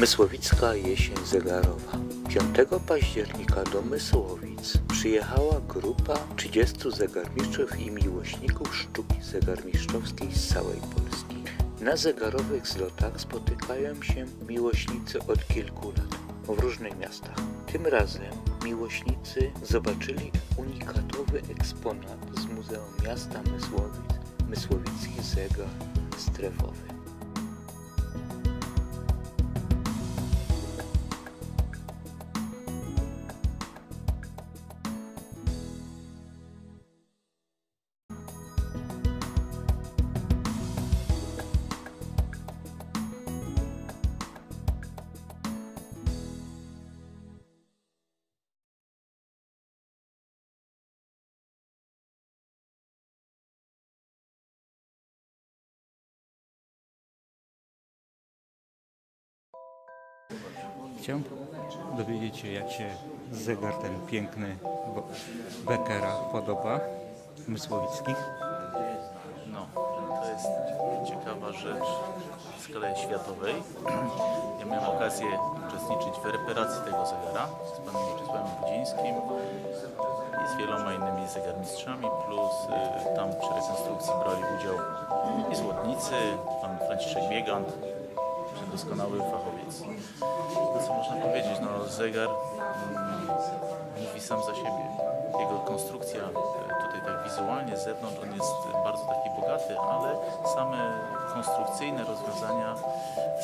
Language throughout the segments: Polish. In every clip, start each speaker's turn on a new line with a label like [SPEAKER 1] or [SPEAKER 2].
[SPEAKER 1] Mysłowicka jesień zegarowa. 5 października do Mysłowic przyjechała grupa 30 zegarmistrzów i miłośników sztuki zegarmistrzowskiej z całej Polski. Na zegarowych zlotach spotykają się miłośnicy od kilku lat w różnych miastach. Tym razem miłośnicy zobaczyli unikatowy eksponat z Muzeum Miasta Mysłowic, Mysłowicki zegar strefowy.
[SPEAKER 2] Chciałem dowiedzieć się, jak się zegar ten piękny Beckera podoba, Mysłowickich.
[SPEAKER 3] No, to jest ciekawa rzecz w skale światowej. Ja miałem okazję uczestniczyć w reparacji tego zegara z panem Mieczysławem Budzińskim i z wieloma innymi zegarmistrzami, plus y, tam przy rekonstrukcji brali udział i złotnicy, pan Franciszek Biegant, doskonały co można powiedzieć, no zegar mm, mówi sam za siebie. Jego konstrukcja e, tutaj tak wizualnie z zewnątrz, on jest bardzo taki bogaty, ale same konstrukcyjne rozwiązania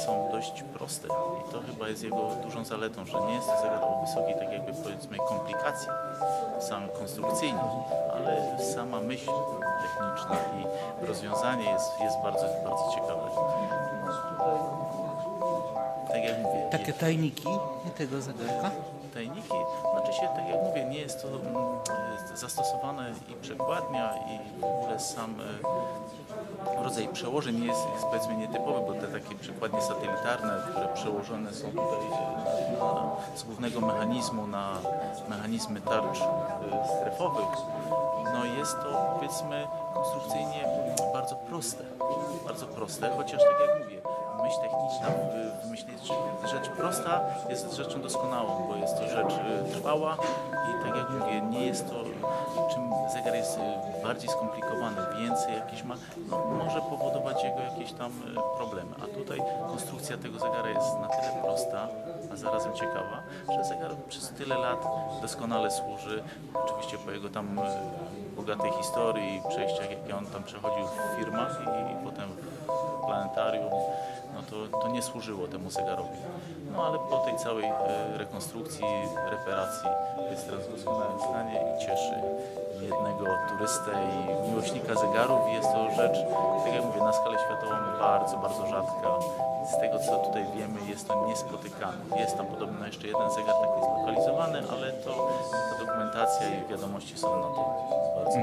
[SPEAKER 3] są dość proste i to chyba jest jego dużą zaletą, że nie jest to zegar o wysokiej tak jakby powiedzmy komplikacji sam konstrukcyjnie, ale sama myśl techniczna i rozwiązanie jest, jest bardzo, bardzo ciekawe. Tak jak mówię,
[SPEAKER 2] Takie tajniki tego zegarka?
[SPEAKER 3] tajniki, znaczy się, tak jak mówię, nie jest to mm, zastosowane i przekładnia i w ogóle sam e, rodzaj przełożeń jest, jest powiedzmy nietypowy, bo te takie przekładnie satelitarne, które przełożone są tutaj e, na, z głównego mechanizmu na mechanizmy tarcz e, strefowych, no jest to powiedzmy konstrukcyjnie bardzo proste, bardzo proste, chociaż tak jak mówię, techniczna w, w rzecz prosta jest rzeczą doskonałą, bo jest to rzecz y, trwała i tak jak mówię, nie jest to, czym zegar jest y, bardziej skomplikowany, więcej jakieś ma, no, może powodować jego jakieś tam y, problemy. A tutaj konstrukcja tego zegara jest na tyle prosta, a zarazem ciekawa, że zegar przez tyle lat doskonale służy. Oczywiście po jego tam bogatej historii i przejściach, jakie on tam przechodził w firmach i, i potem w planetarium, no to, to nie służyło temu zegarowi. No ale po tej całej e, rekonstrukcji, reparacji jest teraz w doskonałym stanie i cieszy jednego turystę i miłośnika zegarów. Jest to rzecz, tak jak mówię, na skalę światową bardzo, bardzo rzadka. Z tego co tutaj wiemy jest to niespotykane. Jest tam podobno jeszcze jeden zegar taki zlokalizowany, ale to ta dokumentacja i wiadomości są na to bardzo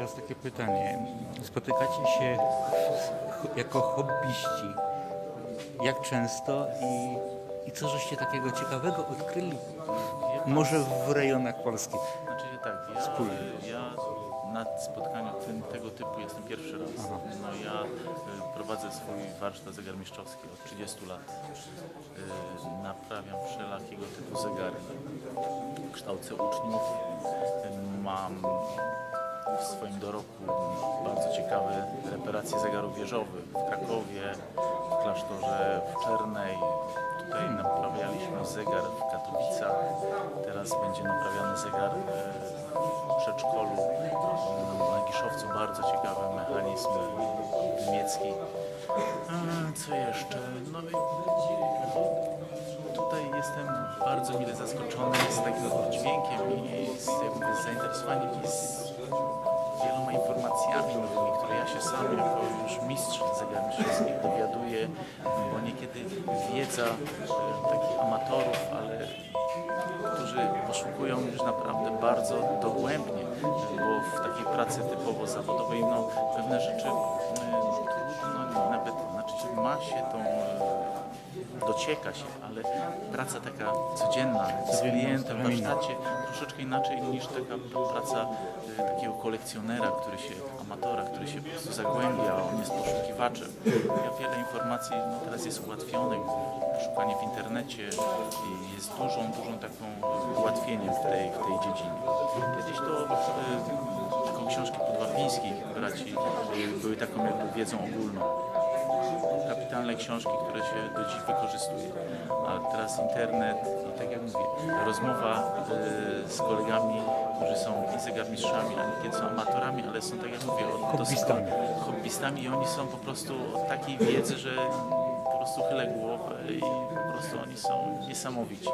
[SPEAKER 2] Teraz takie pytanie. Spotykacie się jako hobbyści. Jak często i, i co żeście takiego ciekawego odkryli? Może w rejonach Polski.
[SPEAKER 3] Znaczy tak, ja,
[SPEAKER 2] Wspólnie.
[SPEAKER 3] ja na spotkaniu tym, tego typu jestem pierwszy raz. No ja y, prowadzę swój warsztat zegarmistrzowski od 30 lat. Y, naprawiam wszelakiego typu zegary. Kształcę uczniów. Mam w swoim dorobku bardzo ciekawe reparacje zegarów wieżowych w Krakowie, w klasztorze w Czernej. Tutaj naprawialiśmy zegar w Katowicach. Teraz będzie naprawiany zegar e, w przedszkolu na Giszowcu. Bardzo ciekawy mechanizm niemiecki. E, Co jeszcze? No tutaj jestem bardzo mile zaskoczony z takim dźwiękiem i z zainteresowaniem i z wieloma informacjami nowymi, które ja się sam jako już mistrz zegarmistrzowski dowiaduję, bo niekiedy wiedza e, takich amatorów, ale którzy poszukują już naprawdę bardzo dogłębnie, bo w takiej pracy typowo zawodowej no, pewne rzeczy e, trudno nawet, znaczy ma się tą e, docieka się, ale praca taka codzienna z klientem w warsztacie troszeczkę inaczej niż taka praca y, takiego kolekcjonera, który się, amatora, który się po prostu zagłębia, on jest poszukiwaczem. Ja wiele informacji no, teraz jest ułatwionych, szukanie w internecie i jest dużą, dużą taką ułatwieniem w tej, w tej dziedzinie. Kiedyś to y, tylko książki podwapińskich braci y, były taką jakby wiedzą ogólną kapitalne książki, które się do dziś wykorzystuje. A teraz internet i tak jak mówię, rozmowa y, z kolegami, którzy są i zegarmistrzami, a niekiedy są amatorami, ale są tak jak mówię, od
[SPEAKER 2] Hobbystami.
[SPEAKER 3] hobbystami i oni są po prostu od takiej wiedzy, że po prostu chylę głowę i po prostu oni są niesamowici.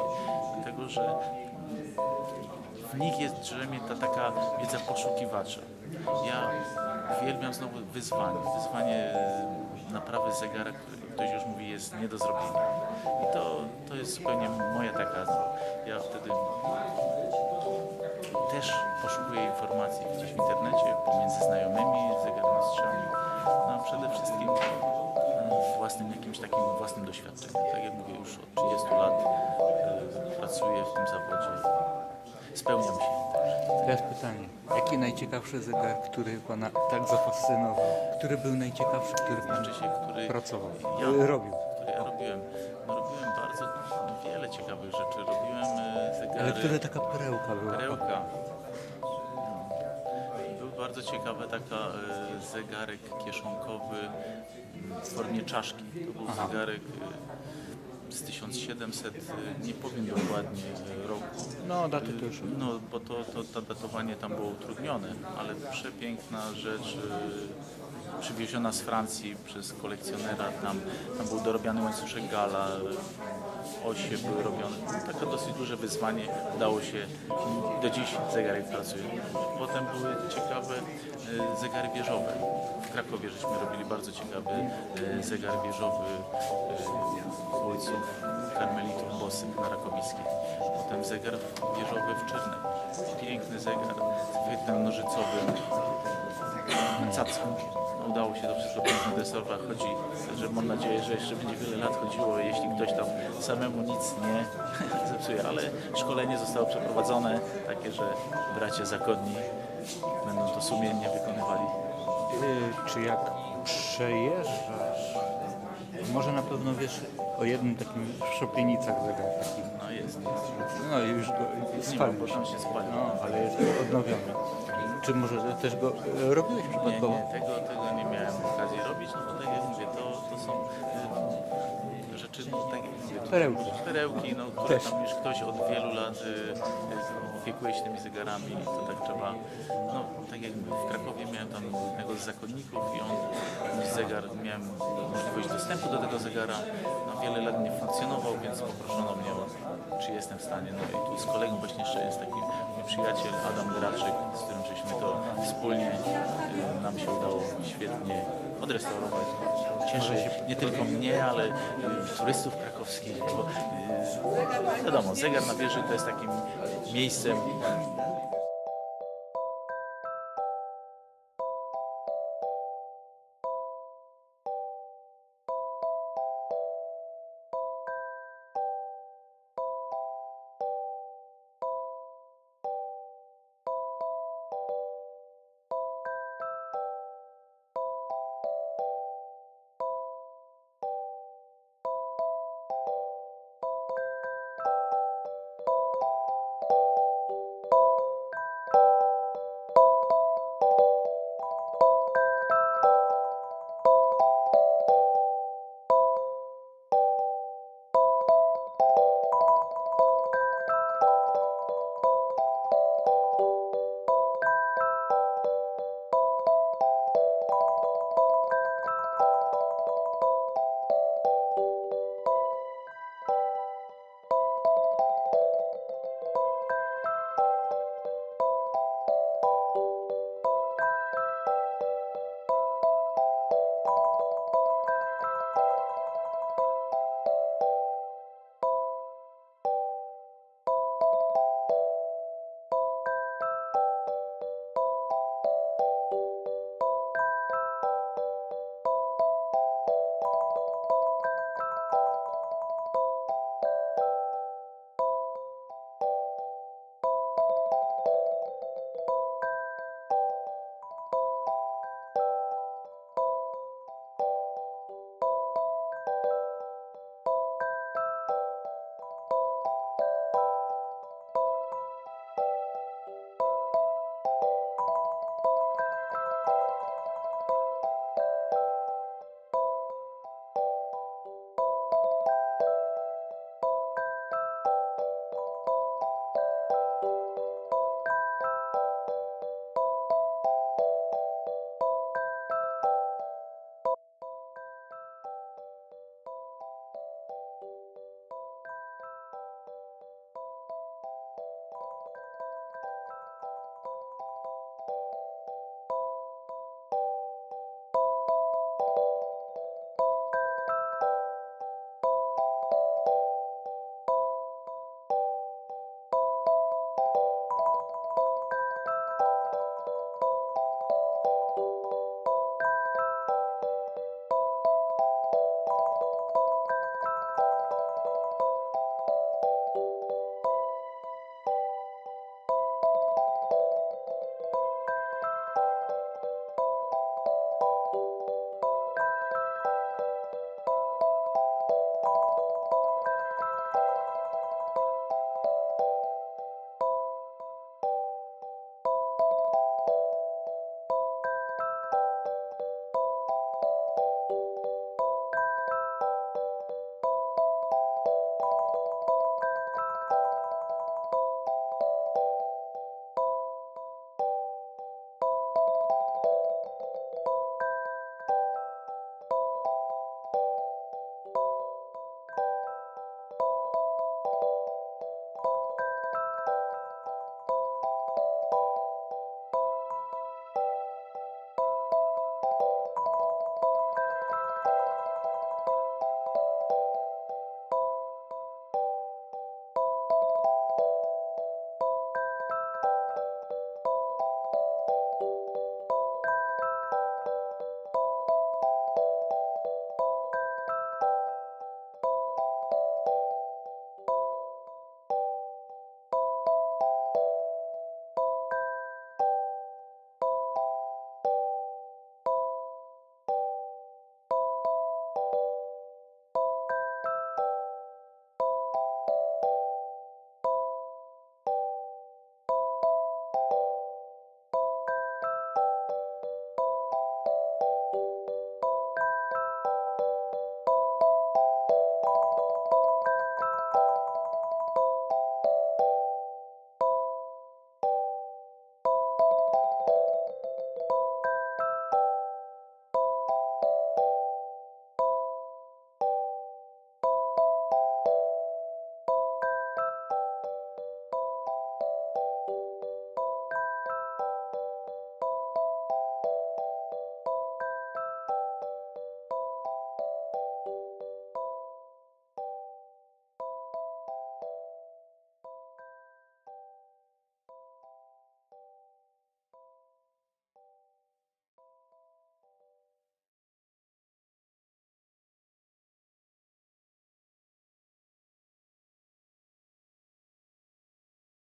[SPEAKER 3] Dlatego, że w nich jest drzemie ta taka wiedza poszukiwacza. Ja uwielbiam znowu wyzwanie. Wyzwanie naprawy zegara, który ktoś już mówi jest nie do zrobienia. I to, to jest zupełnie moja taka, no, ja wtedy też poszukuję informacji gdzieś w internecie, pomiędzy znajomymi, zegarmistrzami, no a przede wszystkim e, własnym jakimś takim własnym doświadczeniem. Tak jak mówię, już od 30 lat e, pracuję w tym zawodzie. Spełniam się.
[SPEAKER 2] Teraz pytanie. Jaki najciekawszy zegar, który Pana tak zafascynował? Który był najciekawszy, który Pan
[SPEAKER 3] znaczy się, który
[SPEAKER 2] pracował?
[SPEAKER 3] Ja-
[SPEAKER 2] e, Robił.
[SPEAKER 3] które ja robiłem. No, robiłem bardzo wiele ciekawych rzeczy. Robiłem e, zegary,
[SPEAKER 2] Ale które taka perełka była?
[SPEAKER 3] perełka. Był bardzo ciekawy taka e, zegarek kieszonkowy m, w formie czaszki. To był zegarek e, z 1700, e, nie powiem dokładnie e, roku.
[SPEAKER 2] No, daty to już...
[SPEAKER 3] No, bo to, to, to datowanie tam było utrudnione, ale przepiękna rzecz, przywieziona z Francji przez kolekcjonera, tam, tam był dorobiany łańcuszek gala, osie były robione. Takie dosyć duże wyzwanie, udało się do dziś zegarek pracuje. Potem były ciekawe y, zegary wieżowe. W Krakowie żeśmy robili bardzo ciekawy y, zegar wieżowy y, ojców karmelitów bosych na Rakowickiej. Potem zegar wieżowy w Czyrnej. Piękny zegar z nożycowym. Cacką. No, udało się to wszystko desorować. Chodzi, że mam nadzieję, że jeszcze będzie wiele lat chodziło, jeśli ktoś tam samemu nic nie zepsuje. Ale szkolenie zostało przeprowadzone takie, że bracia zakonni będą to sumiennie wykonywali.
[SPEAKER 2] Czy jak przejeżdżasz, może na pewno wiesz o jednym takim w Szopienicach zegar taki.
[SPEAKER 3] No jest, jest.
[SPEAKER 2] No i już go spalił
[SPEAKER 3] bo tam się spalił.
[SPEAKER 2] No, ale jest odnowiony. Czy może też go e, robiłeś
[SPEAKER 3] Nie,
[SPEAKER 2] przypadkowo?
[SPEAKER 3] nie, tego, tego nie miałem okazji robić, no bo tak jak mówię, to, to są y, rzeczy, no, tak jak mówię,
[SPEAKER 2] Perełki.
[SPEAKER 3] perełki, no, które
[SPEAKER 2] Też.
[SPEAKER 3] tam już ktoś od wielu lat y, opiekuje się tymi zegarami, to tak trzeba, no tak jak mówię, w Krakowie miałem tam jednego z zakonników i on zegar, miałem możliwość dostępu do tego zegara, no wiele lat nie funkcjonował, więc poproszono mnie, o, czy jestem w stanie, no i tu z kolegą właśnie jeszcze jest taki mój przyjaciel Adam Graczyk, z którym żeśmy to wspólnie, y, nam się udało świetnie odrestaurować. Cieszy nie tylko mnie, ale y, turystów krakowskich, bo y, wiadomo, zegar na wieży to jest takim miejscem